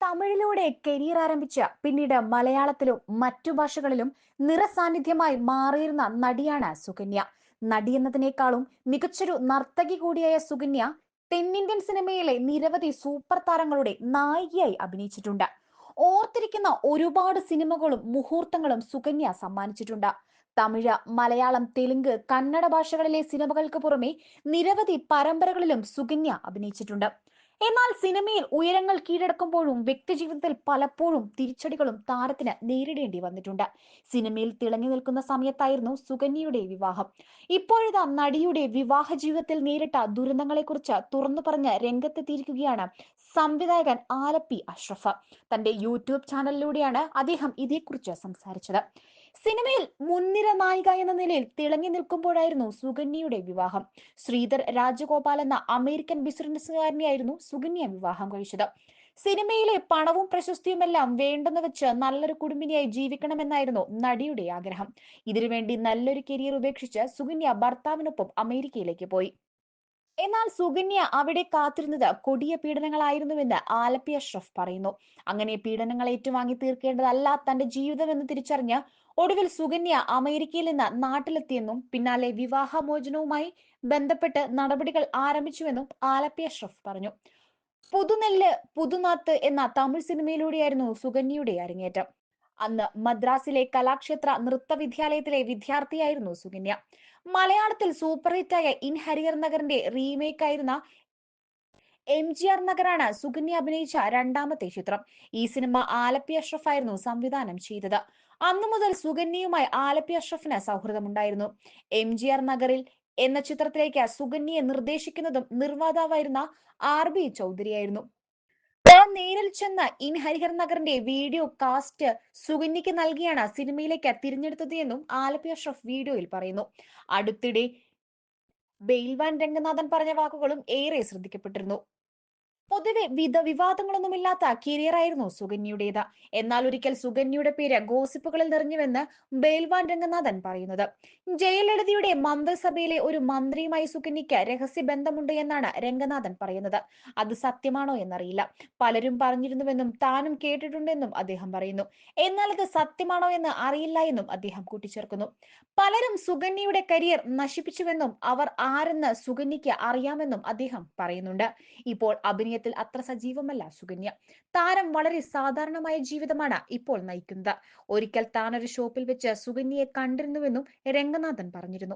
തമിഴിലൂടെ career ആരംഭിച്ച പിന്നീട് മലയാളത്തിലും മറ്റു ഭാഷകളിലും നിറസാന്നിധ്യമായി മാറിയിരുന്ന നടിയാണ് സുകന്യ. നടി എന്നതിനേക്കാളും മികച്ചൊരു നർത്തകി കൂടിയായ സുകന്യ തെന്നിന്ത്യൻ സിനിമയിലെ നിരവധി സൂപ്പർ താരങ്ങളുടെ നായികയായി അഭിനയിച്ചിട്ടുണ്ട്. ഓർത്തിരിക്കുന്ന ഒരുപാട് സിനിമകളും മുഹൂർത്തങ്ങളും സുകന്യ സമ്മാനിച്ചിട്ടുണ്ട്. തമിഴ് മലയാളം തെലുങ്ക് കന്നഡ ഭാഷകളിലെ സിനിമകൾക്ക് പുറമെ നിരവധി പരമ്പരകളിലും സുകന്യ അഭിനയിച്ചിട്ടുണ്ട്. എന്നാൽ സിനിമയിൽ ഉയരങ്ങൾ കീഴടക്കുമ്പോഴും വ്യക്തിജീവിതത്തിൽ പലപ്പോഴും തിരിച്ചടികളും താരത്തിന് നേരിടേണ്ടി വന്നിട്ടുണ്ട്. സിനിമയിൽ തിളങ്ങി നിൽക്കുന്ന സമയത്തായിരുന്നു സുകന്യയുടെ വിവാഹം. ഇപ്പോഴത്തെ നടിയുടെ വിവാഹ ജീവിതത്തിൽ നേരിട്ട ദുരന്തങ്ങളെക്കുറിച്ച് തുറന്നു പറഞ്ഞ് രംഗത്തെത്തിയിരിക്കുകയാണ് സംവിധായകൻ ആലപ്പി അഷ്റഫ്. തന്റെ യൂട്യൂബ് ചാനലിലൂടെയാണ് അദ്ദേഹം ഇതേക്കുറിച്ച് സംസാരിച്ചത്. സിനിമയിൽ മുൻനിര നായിക എന്ന നിലയിൽ തിളങ്ങി നിൽക്കുമ്പോഴായിരുന്നു സുകന്യയുടെ വിവാഹം. ശ്രീധർ രാജഗോപാൽ എന്ന അമേരിക്കൻ ബിസിനസ്സുകാരനെയായിരുന്നു സുകന്യ വിവാഹം കഴിച്ചത്. സിനിമയിലെ പണവും പ്രശസ്തിയുമെല്ലാം വേണ്ടെന്ന് വെച്ച് നല്ലൊരു കുടുംബിനിയായി ജീവിക്കണമെന്നായിരുന്നു നടിയുടെ ആഗ്രഹം. ഇതിനുവേണ്ടി നല്ലൊരു കരിയർ ഉപേക്ഷിച്ച് സുകന്യ ഭർത്താവിനൊപ്പം അമേരിക്കയിലേക്ക് പോയി. എന്നാൽ സുകന്യ അവിടെ കാത്തിരുന്നത് കൊടിയ പീഡനങ്ങളായിരുന്നുവെന്ന് ആലപ്പി അഷ്റഫ് പറയുന്നു. അങ്ങനെ പീഡനങ്ങൾ ഏറ്റുവാങ്ങി തീർക്കേണ്ടതല്ല തന്റെ ജീവിതമെന്ന് തിരിച്ചറിഞ്ഞ് ഒടുവിൽ സുകന്യ അമേരിക്കയിൽ നിന്ന് നാട്ടിലെത്തിയെന്നും പിന്നാലെ വിവാഹമോചനവുമായി ബന്ധപ്പെട്ട് നടപടികൾ ആരംഭിച്ചുവെന്നും ആലപ്പി അഷ്റഫ് പറഞ്ഞു. പുതുനെല്ല് പുതുനാത്ത് എന്ന തമിഴ് സിനിമയിലൂടെയായിരുന്നു സുകന്യയുടെ അരങ്ങേറ്റം. അന്ന് മദ്രാസിലെ കലാക്ഷേത്ര നൃത്ത വിദ്യാലയത്തിലെ വിദ്യാർത്ഥിയായിരുന്നു സുകന്യ. മലയാളത്തിൽ സൂപ്പർ ഹിറ്റായ ഇൻ ഹരിഹർ നഗറിന്റെ റീമേക്ക് ആയിരുന്ന എം ജി ആർ നഗറാണ് സുകന്യ അഭിനയിച്ച രണ്ടാമത്തെ ചിത്രം. ഈ സിനിമ ആലപ്പി അഷ്റഫ് ആയിരുന്നു സംവിധാനം ചെയ്തത്. അന്നു മുതൽ സുകന്യയുമായി ആലപ്പി അഷ്റഫിന് സൗഹൃദമുണ്ടായിരുന്നു. എം ജി ആർ നഗറിൽ എന്ന ചിത്രത്തിലേക്ക് സുകന്യയെ നിർദ്ദേശിക്കുന്നതും നിർമ്മാതാവായിരുന്ന ആർ ബി ചൗധരിയായിരുന്നു. താൻ നേരിൽ ചെന്ന ഇൻ ഹരിഹർ നഗറിന്റെ വീഡിയോ കാസ്റ്റ് സുകന്യയ്ക്ക് നൽകിയാണ് സിനിമയിലേക്ക് തിരഞ്ഞെടുത്തത് എന്നും ആലപ്പി അഷ്റഫ് വീഡിയോയിൽ പറയുന്നു. അടുത്തിടെ ബെയിൽവാൻ രംഗനാഥൻ പറഞ്ഞ വാക്കുകളും ഏറെ ശ്രദ്ധിക്കപ്പെട്ടിരുന്നു. പൊതുവെ വിധ വിവാദങ്ങളൊന്നുമില്ലാത്ത കരിയർ ആയിരുന്നു സുകന്യയുടേത്. എന്നാൽ ഒരിക്കൽ സുകന്യയുടെ പേര് ഗോസിപ്പുകളിൽ നിറഞ്ഞുവെന്ന് ബേൽവാൻ രംഗനാഥൻ പറയുന്നത്. ജയലളിതയുടെ മന്ത്രിസഭയിലെ ഒരു മന്ത്രിയുമായി സുകന്യയ്ക്ക് രഹസ്യ ബന്ധമുണ്ട് എന്നാണ് രംഗനാഥൻ പറയുന്നത്. അത് സത്യമാണോ എന്നറിയില്ല. പലരും പറഞ്ഞിരുന്നുവെന്നും താനും കേട്ടിട്ടുണ്ടെന്നും അദ്ദേഹം പറയുന്നു. എന്നാൽ അത് സത്യമാണോ എന്ന് അറിയില്ല എന്നും അദ്ദേഹം കൂട്ടിച്ചേർക്കുന്നു. പലരും സുകന്യയുടെ കരിയർ നശിപ്പിച്ചുവെന്നും അവർ ആരെന്ന് സുകന്യയ്ക്ക് അറിയാമെന്നും അദ്ദേഹം പറയുന്നുണ്ട്. ഇപ്പോൾ അഭിനയത്തിൽ അത്ര സജീവമല്ല സുകന്യ. താരം വളരെ സാധാരണമായ ജീവിതമാണ് ഇപ്പോൾ നയിക്കുന്നത്. ഒരിക്കൽ താൻ ഒരു ഷോപ്പിൽ വെച്ച് സുകന്യയെ കണ്ടിരുന്നുവെന്നും രംഗനാഥൻ പറഞ്ഞിരുന്നു.